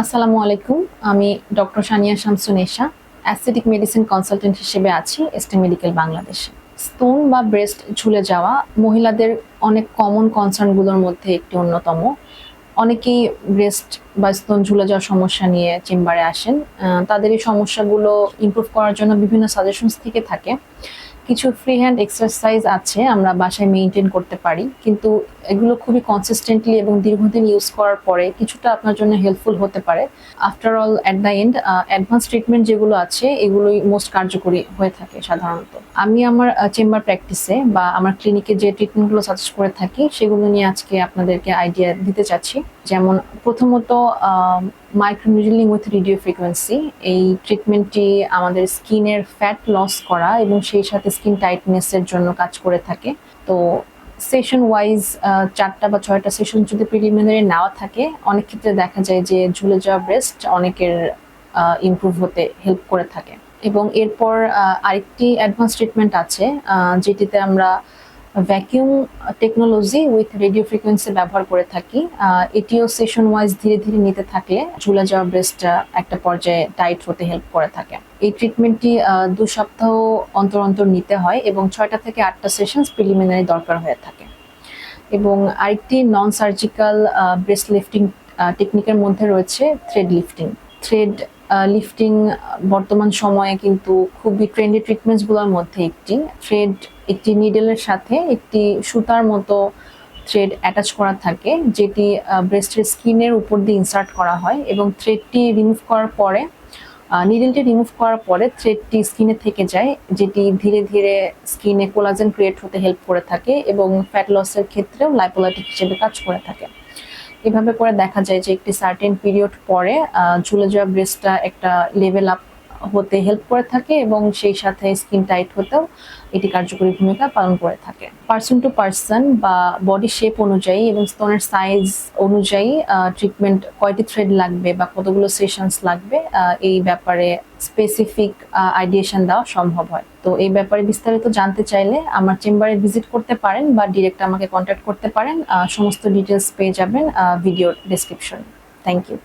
আসসালামু আলাইকুম। আমি doctor Sania Shamsun Esha, aesthetic medicine consultant হিসেবে আছি এসটি মেডিকেল বাংলাদেশে। স্তন বা ব্রেস্ট ঝুলে যাওয়া মহিলাদের অনেক কমন কনসার্নগুলোর মধ্যে একটি অন্যতম। অনেকেই ব্রেস্ট বা স্তন ঝুলে যাওয়ার সমস্যা নিয়ে চেম্বারে আসেন। তাদের এই সমস্যাগুলো ইমপ্রুভ করার জন্য বিভিন্ন সাজেশনস থেকে থাকে। কিছু ফ্রি হ্যান্ড এক্সারসাইজ আছে, আমরা বাসায় মেনটেন করতে পারি। কিন্তু এগুলো খুবই কনসিস্টেন্টলি এবং দীর্ঘদিন ইউজ করার পরে কিছুটা আপনার জন্য হেল্পফুল হতে পারে। After all at the end advance treatment যেগুলো আছে, এগুলোই মোস্ট কার্যকরী হয়ে থাকে সাধারণত। আমি আমার চেম্বার প্র্যাকটিসে বা আমার ক্লিনিকে যে ট্রিটমেন্টগুলো সাজেস্ট করে থাকি, সেগুলো নিয়ে আজকে আপনাদেরকে আইডিয়া দিতে চাচ্ছি। যেমন প্রথমত মাইক্রোনিডলিং উইথ রেডিও ফ্রিকোয়েন্সি এই ট্রিটমেন্টটি আমাদের স্কিনের ফ্যাট লস করা এবং সেই সাথে স্কিন টাইটনেসের জন্য কাজ করে থাকে। তো সেশন ওয়াইজ চারটা বা ছয়টা সেশন যদি প্রিলিমিনারি নেওয়া থাকে, অনেক ক্ষেত্রে দেখা যায় যে ঝুলে যাওয়া ব্রেস্ট অনেকের ইম্প্রুভ হতে হেল্প করে থাকে। এবং এরপর আরেকটি অ্যাডভান্স ট্রিটমেন্ট আছে যেটিতে আমরা vacuum technology with radio frequency ব্যবহার করে থাকি। এটিও সেশন ওয়াইজ ধীরে ধীরে নিতে থাকলে ঝুলে যাওয়া ব্রেস্টটা একটা পর্যায়ে টাইট হতে হেল্প করে থাকে। এই ট্রিটমেন্টটি দু সপ্তাহ অন্তর অন্তর নিতে হয় এবং ছয়টা থেকে আটটা সেশনস প্রিলিমিনারি দরকার হয়ে থাকে। এবং আরেকটি নন সার্জিক্যাল ব্রেস্ট লিফটিং টেকনিকের মধ্যে রয়েছে থ্রেড লিফটিং থ্রেড লিফটিং বর্তমান সময়ে কিন্তু খুবই ট্রেন্ডি ট্রিটমেন্টসগুলোর মধ্যে একটি। থ্রেড একটি নিডেলের সাথে একটি সুতার মতো থ্রেড অ্যাটাচ করা থাকে, যেটি ব্রেস্টের স্কিনের উপর দিয়ে ইনসার্ট করা হয় এবং থ্রেডটি রিমুভ করার পরে নিডেলটি রিমুভ করার পরে থ্রেডটি স্কিনে থেকে যায়, যেটি ধীরে ধীরে স্কিনে কোলাজেন ক্রিয়েট হতে হেল্প করে থাকে এবং ফ্যাট লসের ক্ষেত্রেও লাইপোলাইটিক হিসেবে কাজ করে থাকে। এভাবে করে দেখা যায় যে একটি সার্টেন পিরিয়ড পরে ঝুলে যাওয়া ব্রেস্টটা একটা লেভেল আপ হতে হেল্প করে থাকে এবং সেই সাথে স্কিন টাইট হতেও এটি কার্যকরী ভূমিকা পালন করে থাকে। পার্সন টু পার্সন বা বডি শেপ অনুযায়ী এবং স্তনের সাইজ অনুযায়ী ট্রিটমেন্ট কয়টি থ্রেড লাগবে বা কতগুলো সেশনস লাগবে এই ব্যাপারে স্পেসিফিক আইডিয়েশন দেওয়া সম্ভব হয়। তো এই ব্যাপারে বিস্তারিত জানতে চাইলে আমার চেম্বারে ভিজিট করতে পারেন বা ডিরেক্ট আমাকে কন্ট্যাক্ট করতে পারেন। সমস্ত ডিটেলস পেয়ে যাবেন ভিডিও ডেসক্রিপশন থ্যাংক ইউ